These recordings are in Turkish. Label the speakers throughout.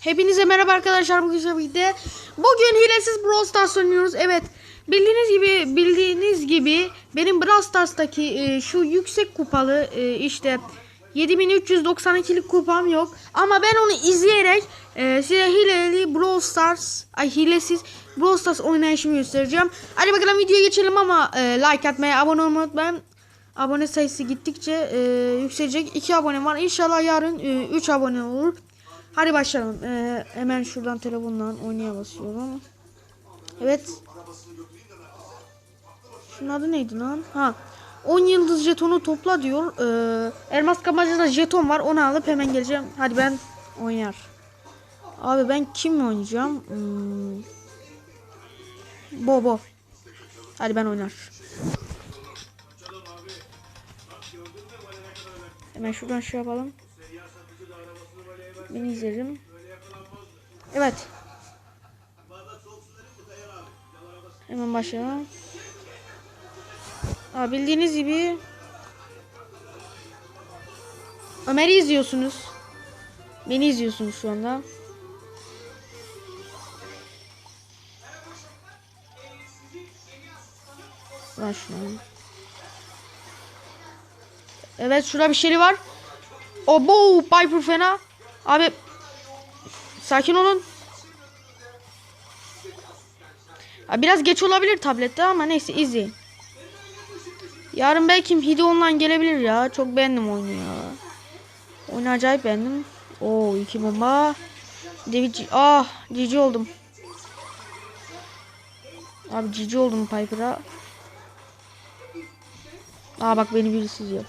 Speaker 1: Hepinize merhaba arkadaşlar bugün birlikte. Bugün hilesiz Brawl Stars oynuyoruz. Evet. Bildiğiniz gibi bildiğiniz gibi benim Brawl Stars'taki e, şu yüksek kupalı e, işte 7392'lik kupam yok. Ama ben onu izleyerek e, size hileli Brawl Stars ay hilesiz Brawl Stars oynayışımı göstereceğim. Hadi bakalım videoya geçelim ama e, like atmayı, abone olmayı unutmayın. Abone sayısı gittikçe e, yükselecek. 2 abone var. İnşallah yarın 3 abone olur. Hadi başlayalım. Ee, hemen şuradan telefondan oynaya basıyorum. Evet. Şunun adı neydi lan? Ha. 10 yıldız jetonu topla diyor. Ee, elmas kamacada jeton var. Onu alıp hemen geleceğim. Hadi ben oynar. Abi ben kimle oynayacağım? Hmm. Bobo. Hadi ben oynar. Hemen şuradan şey yapalım. Beni izlerim. Evet. Hemen başlayalım. Aa, bildiğiniz gibi Ömer'i izliyorsunuz. Beni izliyorsunuz şu anda. Şunu. Evet şurada bir şey var. Obo Piper fena. Abi sakin olun. Ya biraz geç olabilir tablette ama neyse izleyin. Yarın belki Hidi online gelebilir ya. Çok beğendim oyunu ya. Oyunu acayip beğendim. Oo iki bomba. David ah cici oldum. Abi cici oldum Piper'a. Aa bak beni birisi izliyor.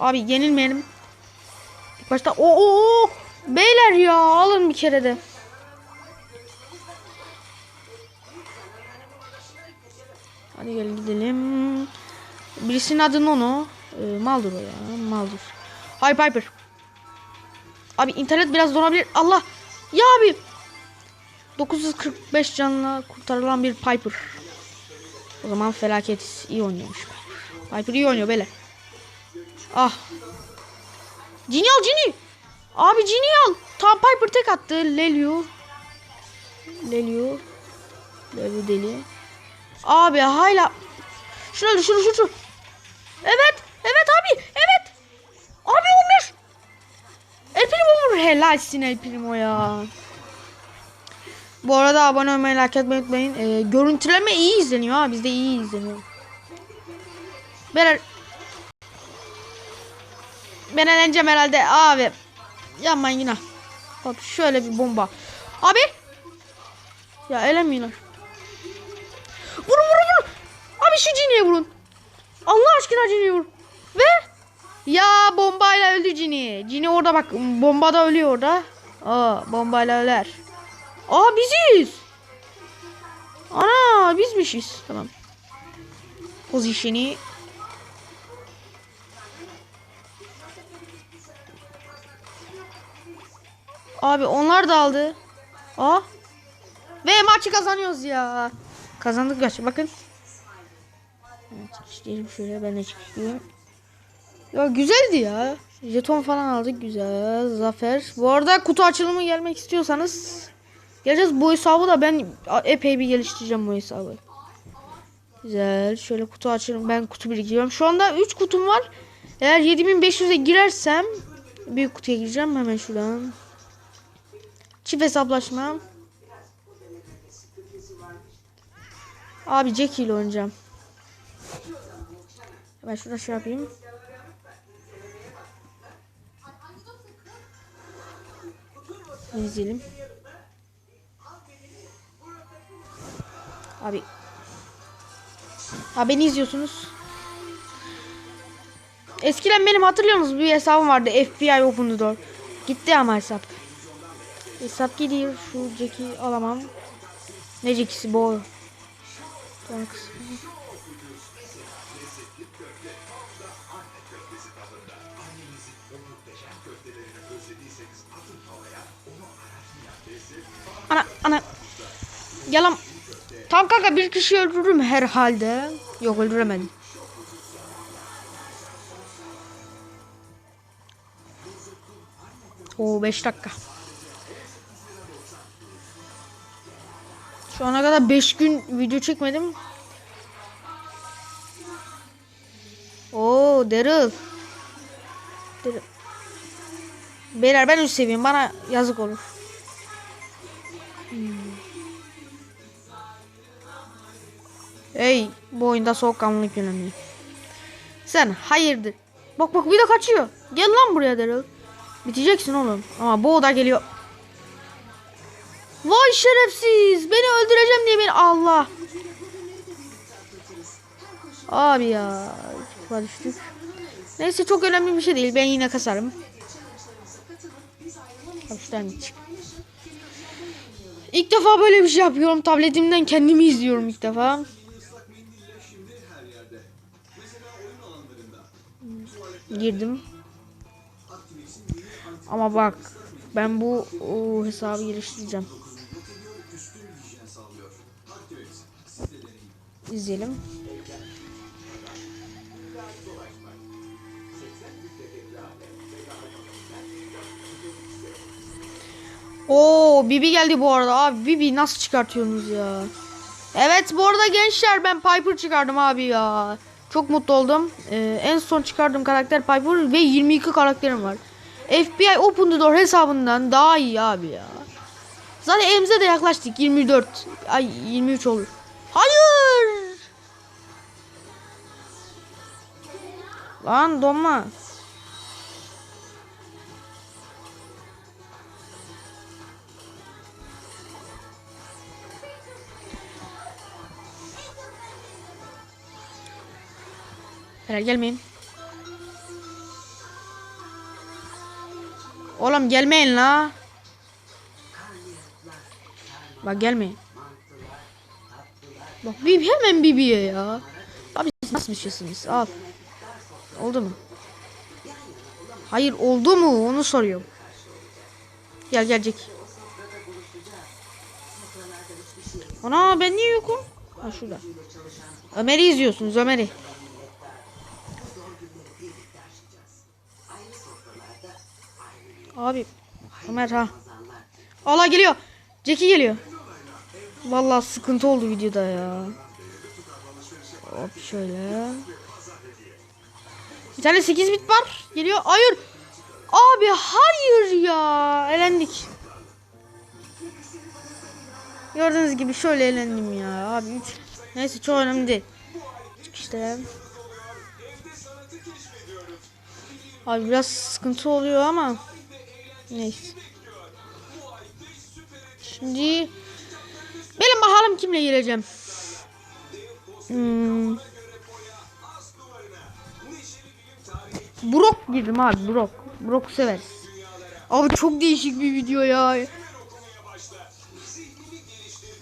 Speaker 1: Abi yenilmeyelim. İlk başta o o o beyler ya alın bir kere de. Hadi gel gidelim. Birisinin adı Nono. Ee, maldır o ya. Maldır. Hay Piper. Abi internet biraz donabilir. Allah. Ya abi. 945 canla kurtarılan bir Piper. O zaman felaket iyi oynuyormuş. Piper iyi oynuyor beyler. Ah. Cini al Cini. Abi Cini al. Tam Piper tek attı. Lelio. Lelio. Lelio deli. Abi hala. Şunu öldür şunu şunu. Evet. Evet abi. Evet. Abi 15. El Primo vurur. Helalsin El Primo ya. Bu arada abone olmayı, like etmeyi unutmayın. Ee, görüntüleme iyi izleniyor ha. Bizde iyi izleniyor. Beyler ben eğleneceğim herhalde abi. Yapmayın yine. Bak şöyle bir bomba. Abi. Ya eğlenmiyorlar. Vurun vurun vurun. Abi şu ciniye vurun. Allah aşkına ciniye vurun. Ve ya bombayla öldü cini. Cini orada bak bombada ölüyor orada. Aa bombayla öler. Aa biziz. Ana bizmişiz. Tamam. Pozisyonu Abi onlar da aldı. Aa. Ve maçı kazanıyoruz ya. Kazandık gerçi bakın. Evet, çıkışlayalım şöyle ben de çıkışlayayım. Ya güzeldi ya. Jeton falan aldık güzel. Zafer. Bu arada kutu açılımı gelmek istiyorsanız geleceğiz. Bu hesabı da ben epey bir geliştireceğim bu hesabı. Güzel. Şöyle kutu açalım. Ben kutu biriktiriyorum. Şu anda 3 kutum var. Eğer 7500'e girersem büyük kutuya gireceğim hemen şuradan. Çift hesaplaşma. Abi Jackie ile oynayacağım. Ben şurada şey yapayım. İzleyelim. Abi. Ha beni izliyorsunuz. Eskiden benim hatırlıyor musunuz bir hesabım vardı FBI Open Door. Gitti ama hesap. Hesap gidiyor. Şu Jack'i alamam. Ne Jack'isi bu? Ana ana. Yalan. Tamam kanka bir kişi öldürürüm herhalde. Yok öldüremedim. Oo 5 dakika. Şu ana kadar 5 gün video çekmedim. Oo Daryl. Daryl. Beyler ben üst seviyeyim. Bana yazık olur. Hmm. Hey bu oyunda soğukkanlılık önemli. Sen hayırdır? Bak bak bir de kaçıyor. Gel lan buraya Daryl. Biteceksin oğlum. Ama bu da geliyor. Vay şerefsiz. Beni öldüreceğim diye beni Allah. Abi ya. Düştük. Neyse çok önemli bir şey değil. Ben yine kasarım. Hapisten git. İlk defa böyle bir şey yapıyorum. Tabletimden kendimi izliyorum ilk defa. Girdim. Ama bak ben bu o, hesabı geliştireceğim. İzleyelim. Oo Bibi geldi bu arada abi Bibi nasıl çıkartıyorsunuz ya? Evet bu arada gençler ben Piper çıkardım abi ya. Çok mutlu oldum. Ee, en son çıkardığım karakter Piper ve 22 karakterim var. FBI Open the Door hesabından daha iyi abi ya. Zaten elimize de yaklaştık 24. Ay 23 olur. Hayır. Lan donma. Helal gelmeyin. Oğlum gelmeyin la. Bak gelmeyin. Bak Bibi hemen Bibi'ye ya. Abi siz nasıl bir şeysiniz? Al. Oldu mu? Hayır oldu mu? Onu soruyorum. Gel gelecek. Ana ben niye yokum? Ha şurada. Ömer'i izliyorsunuz Ömer'i. Abi Ömer ha. Allah geliyor. Jackie geliyor. Vallahi sıkıntı oldu videoda ya. Hop şöyle. Bir tane 8 bit var. Geliyor. Hayır. Abi hayır ya. Elendik. Gördüğünüz gibi şöyle elendim ya. Abi üç. Neyse çok önemli değil. İşte. Abi biraz sıkıntı oluyor ama. Neyse. Şimdi benim bakalım kimle gireceğim. Hmm. Brok girdim abi Brok. Brok severiz. Abi çok değişik bir video ya.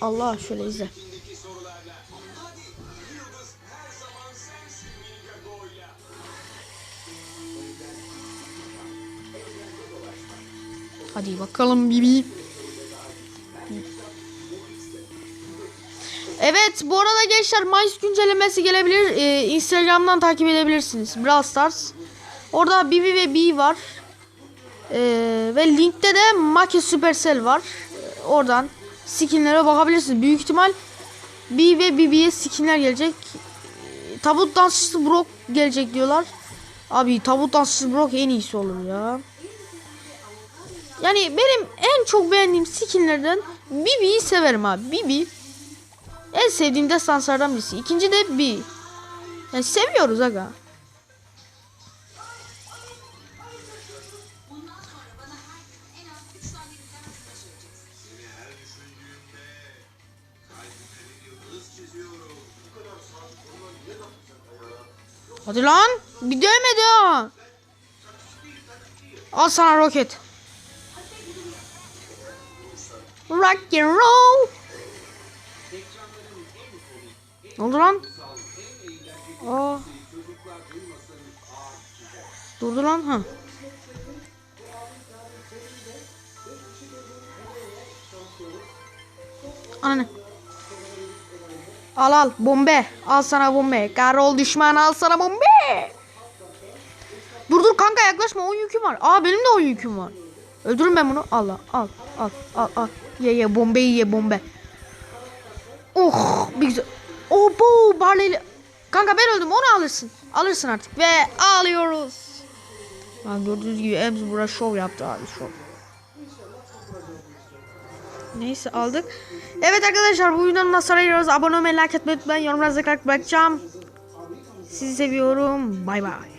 Speaker 1: Allah şöyle izle. Hadi bakalım Bibi. Evet bu arada gençler Mayıs güncellemesi gelebilir. Ee, Instagram'dan takip edebilirsiniz. Brawl Stars. Orada Bibi ve Bee var. Ee, ve linkte de Maki Supercell var. Ee, oradan skinlere bakabilirsiniz. Büyük ihtimal Bee ve Bibi'ye skinler gelecek. Ee, tabut dansçısı Brock gelecek diyorlar. Abi tabut dansçısı Brock en iyisi olur ya. Yani benim en çok beğendiğim skinlerden Bibi'yi severim abi. Bibi en sevdiğim destanslardan birisi. İkinci de Bi. Yani seviyoruz aga. Hadi lan. Bir değmedi ha. Al sana roket. Rock and roll. Ne oldu lan? Aa. Durdu lan ha. Anne. Al al bombe. Al sana bombe. Karol düşman al sana bombe. Dur dur kanka yaklaşma oyun yüküm var. Aa benim de oyun yüküm var. Öldürün ben bunu. Allah al al al al. Ye ye bombeyi ye bombe. Oh bir güzel. Bu Barley'li. Kanka ben öldüm onu alırsın. Alırsın artık ve alıyoruz. Lan gördüğünüz gibi Ems burada şov yaptı abi şov. Neyse aldık. Evet arkadaşlar bu videonun nasıl arıyoruz? Abone olmayı, like etmeyi unutmayın. Yorumlarınızı bırakacağım. Sizi seviyorum. Bay bay.